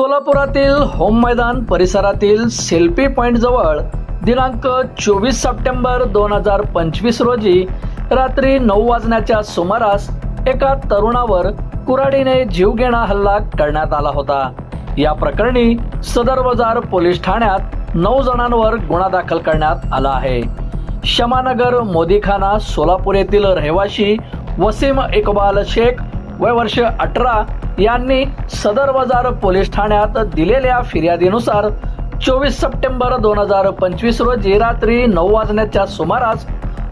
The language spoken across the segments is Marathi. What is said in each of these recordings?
सोलापुरातील होम मैदान परिसरातील सेल्फी पॉइंट जवळ दिनांक चोवीस सप्टेंबर दोन हजार पंचवीस रोजी रात्री नऊ वाजण्याच्या सुमारास एका तरुणावर कुऱ्हाडीने जीवघेणा हल्ला करण्यात आला होता. या प्रकरणी सदर बाजार पोलीस ठाण्यात नऊ जणांवर गुन्हा दाखल करण्यात आला आहे. शमानगर मोदीखाना सोलापूर येथील रहिवासी वसीम इकबाल शेख वय वर्ष अठरा यांनी सदर बाजार पोलीस ठाण्यात दिलेल्या फिर्यादीनुसार चोवीस सप्टेंबर दोन हजार पंचवीस रोजी रात्री नऊ वाजण्याच्या सुमारास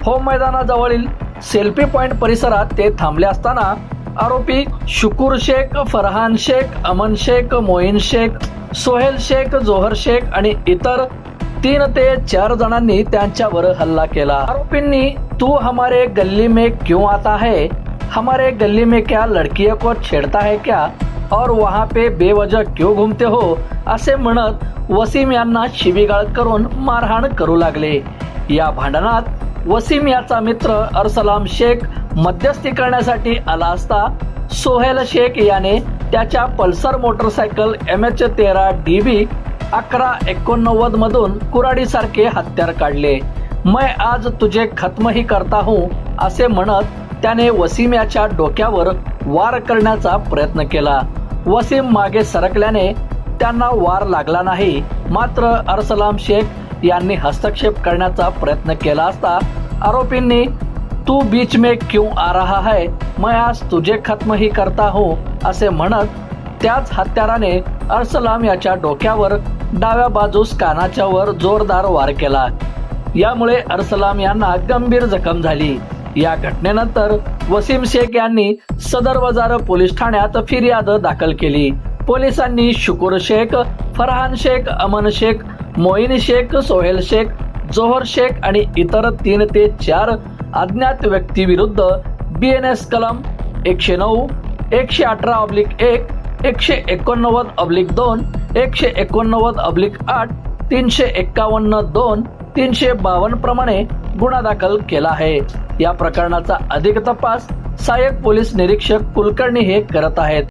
होम मैदानाजवळील सेल्फी पॉइंट परिसरात ते थांबले असताना आरोपी शुकूर शेख फरहान शेख अमन शेख मोईन शेख सोहेल शेख जोहर शेख आणि इतर तीन ते चार जणांनी त्यांच्यावर हल्ला केला. आरोपींनी तू हमारे गल्ली में क्यों आता है? हमारे गली में क्या लड़कियों को छेड़ता है क्या? और वहाँ पे बेवजह क्यों घूमते हो? असे म्हणत वसीम यांना शिवीगाळ करून मारहाण करू लागले. या भांडणात वसीम याचा मित्र अरसलाम शेख मध्यस्थी करण्यासाठी आला असता सोहेल शेख याने त्याच्या पल्सर मोटरसायकल एम एच तेरा डी बी अकरा एकोणनव्वद मधून कुराडीसारखे हत्यार काढले. मैं आज तुझे खत्म ही करता हूँ असे म्हणत त्याने वसीम याच्या डोक्यावर वार करण्याचा प्रयत्न केला. वसीम मागे सरकल्याने त्यांना वार लागला नाही. मात्र अरसलाम शेख यांनी हस्तक्षेप करण्याचा प्रयत्न केला असता आरोपींनी तू बीच में क्यों आ रहा है? मैं आज तुझे खत्म ही करता हूँ असे म्हणत त्याच हत्याराने अरसलाम याच्या डोक्यावर डाव्या बाजूस कानाच्या वर जोरदार वार केला. यामुळे अरसलाम यांना गंभीर जखम झाली. या घटनेनंतर वसीम शेख यांनी सदर बाजार पोलीस ठाण्यात फिर्याद दाखल केली. पोलिसांनी शुकुर शेख फरहान शेख अमन शेख मोईन शेख सोहेल शेख जोहर शेख आणि इतर तीन ते चार अज्ञात व्यक्तीविरुद्ध बी एन एस कलम एकशे नऊ एकशे अठरा ऑब्लिक एक एकशे एकोणनव्वद ऑब्लिक दोन एकशे एकोणनव्वद ऑब्लिक आठ तीनशे एक्कावन्न दोन तीनशे बावन्न प्रमाणे गुन्हा दाखल केला आहे. या प्रकरणाचा अधिक तपास सहाय्यक पोलीस निरीक्षक कुलकर्णी हे करत आहेत.